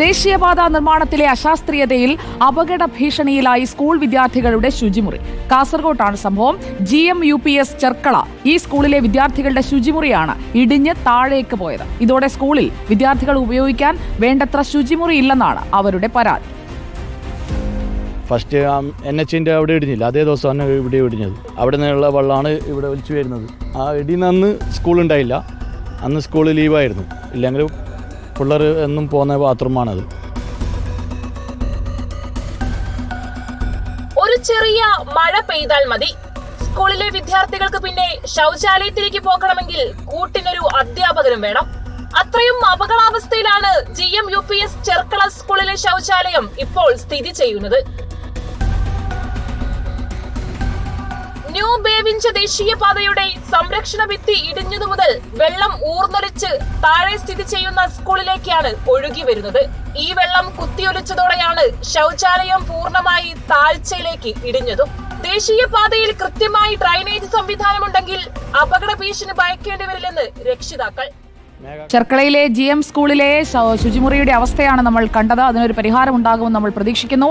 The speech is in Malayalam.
ദേശീയപാത നിർമ്മാണത്തിലെ അശാസ്ത്രീയതയിൽ അപകട ഭീഷണിയിലായി സ്കൂൾ വിദ്യാർത്ഥികളുടെ ശുചിമുറി. കാസർകോട്ടാണ് സംഭവം. G M U P S Cherkala ഈ സ്കൂളിലെ വിദ്യാർത്ഥികളുടെ ശുചിമുറിയാണ് ഇടിഞ്ഞ് താഴേക്ക് പോയത്. ഇതോടെ സ്കൂളിൽ വിദ്യാർത്ഥികൾ ഉപയോഗിക്കാൻ വേണ്ടത്ര ശുചിമുറി ഇല്ലെന്നാണ് അവരുടെ പരാതി. ഫസ്റ്റ് എൻ എച്ചിന്റെ അവിടെ ഇടിഞ്ഞില്ല. അതേ ദിവസമാണ് ഇവിടെ ഇടിഞ്ഞത്. അവിടെ നിന്നുള്ള വെള്ളമാണ് ഇവിടെ വലിച്ചു വരുന്നത്. ആ ഇടിയുന്ന അന്ന് സ്കൂളുണ്ടായില്ല അന്ന് സ്കൂൾ ലീവായിരുന്നു. ഇല്ലെങ്കിൽ പിള്ളേർ എന്നും പോകുന്ന ബാത്റൂമാണത്. ഒരു ചെറിയ മഴ പെയ്താൽ മതി. സ്കൂളിലെ വിദ്യാർത്ഥികൾക്ക് പിന്നെ ശൗചാലയത്തിലേക്ക് പോകണമെങ്കിൽ കൂട്ടിനൊരു അധ്യാപകനും വേണം. അത്രയും അപകടാവസ്ഥയിലാണ് G M U P S Cherkala സ്കൂളിലെ ശൗചാലയം ഇപ്പോൾ സ്ഥിതി ചെയ്യുന്നത്. ന്യൂ ബേവിഞ്ച ദേശീയപാതയുടെ സംരക്ഷണ ഭിത്തി ഇടിഞ്ഞതു മുതൽ വെള്ളം ഊർന്നൊലിച്ച് താഴെ സ്ഥിതി ചെയ്യുന്ന സ്കൂളിലേക്കാണ് ഒഴുകി വരുന്നത്. ഈ വെള്ളം കുത്തിയൊലിച്ചതോടെയാണ് ശൗചാലയം പൂർണമായി താഴ്ചയിലേക്ക് ഇടിഞ്ഞതും. ദേശീയപാതയിൽ കൃത്യമായി ഡ്രൈനേജ് സംവിധാനമുണ്ടെങ്കിൽ അപകട ഭീഷണി ഭയക്കേണ്ടി വരില്ലെന്ന് രക്ഷിതാക്കൾ. ചെർക്കളയിലെ ജി എം സ്കൂളിലെ ശുചിമുറിയുടെ അവസ്ഥയാണ് നമ്മൾ കണ്ടത്. അതിനൊരു പരിഹാരം ഉണ്ടാകുമെന്ന് നമ്മൾ പ്രതീക്ഷിക്കുന്നു.